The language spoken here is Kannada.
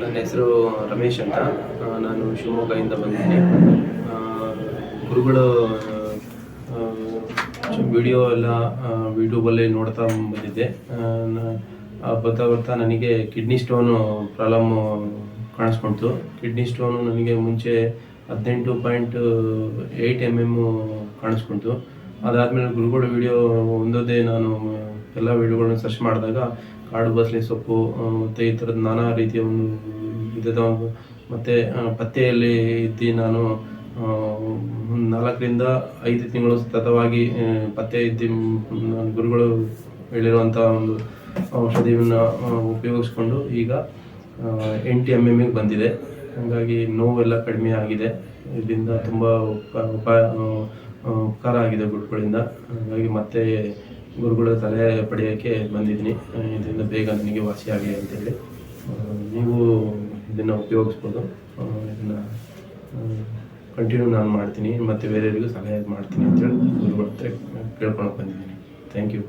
ನನ್ನ ಹೆಸರು ರಮೇಶ್ ಅಂತ. ನಾನು ಶಿವಮೊಗ್ಗದಿಂದ ಬಂದಿದ್ದೀನಿ. ಗುರುಗಳು ವಿಡಿಯೋ ಎಲ್ಲ ಯೂಟ್ಯೂಬಲ್ಲಿ ನೋಡ್ತಾ ಬಂದಿದ್ದೆ. ಬರ್ತಾ ಬರ್ತಾ ನನಗೆ ಕಿಡ್ನಿ ಸ್ಟೋನು ಪ್ರಾಬ್ಲಮ್ಮು ಕಾಣಿಸ್ಕೊಳ್ತು ಕಿಡ್ನಿ ಸ್ಟೋನು ನನಗೆ ಮುಂಚೆ ಹದಿನೆಂಟು ಪಾಯಿಂಟ್ ಏಯ್ಟ್ ಎಂ ಎಮ್ಮು ಕಾಣಿಸ್ಕೊಳ್ತು ಅದಾದಮೇಲೆ ಗುರುಗಳ ವಿಡಿಯೋ ಒಂದೊಂದೇ ನಾನು ಎಲ್ಲ ವಿಡಿಯೋಗಳನ್ನ ಸರ್ಚ್ ಮಾಡಿದಾಗ ಕಾಡು ಬಸಳೆ ಸೊಪ್ಪು ಮತ್ತು ಈ ಥರದ ನಾನಾ ರೀತಿಯ ಒಂದು ವಿಧದ ಒಂದು ಮತ್ತು ಪತ್ತೆಯಲ್ಲಿ ಇದ್ದು ನಾನು ನಾಲ್ಕರಿಂದ ಐದು ತಿಂಗಳು ಸತತವಾಗಿ ಪತ್ತೆ ಇದ್ದು ಗುರುಗಳು ಹೇಳಿರುವಂಥ ಒಂದು ಔಷಧಿಯನ್ನು ಉಪಯೋಗಿಸ್ಕೊಂಡು ಈಗ ಎಂಟು ಎಂ ಎಮ್ಗೆ ಬಂದಿದೆ. ಹಾಗಾಗಿ ನೋವೆಲ್ಲ ಕಡಿಮೆ ಆಗಿದೆ. ಇದರಿಂದ ತುಂಬ ಉಪ ಉಪಾಯ ಆ, ಉಪಕಾರ ಆಗಿದೆ ಗುರುಗಳಿಂದ. ಹಾಗಾಗಿ ಮತ್ತೆ ಗುರುಗಳ ಸಲಹೆ ಪಡೆಯೋಕ್ಕೆ ಬಂದಿದ್ದೀನಿ. ಇದರಿಂದ ಬೇಗ ನನಗೆ ವಾಸಿಯಾಗಲಿ ಅಂತೇಳಿ ನೀವು ಇದನ್ನು ಉಪಯೋಗಿಸ್ಬೋದು. ಇದನ್ನು ಕಂಟಿನ್ಯೂ ನಾನು ಮಾಡ್ತೀನಿ. ಮತ್ತು ಬೇರೆಯವರಿಗೂ ಸಲಹೆ ಮಾಡ್ತೀನಿ ಅಂತೇಳಿ ಗುರುಗಳ ಹತ್ರ ಕೇಳ್ಕೊಳಕ್ಕೆ ಬಂದಿದ್ದೀನಿ. Thank you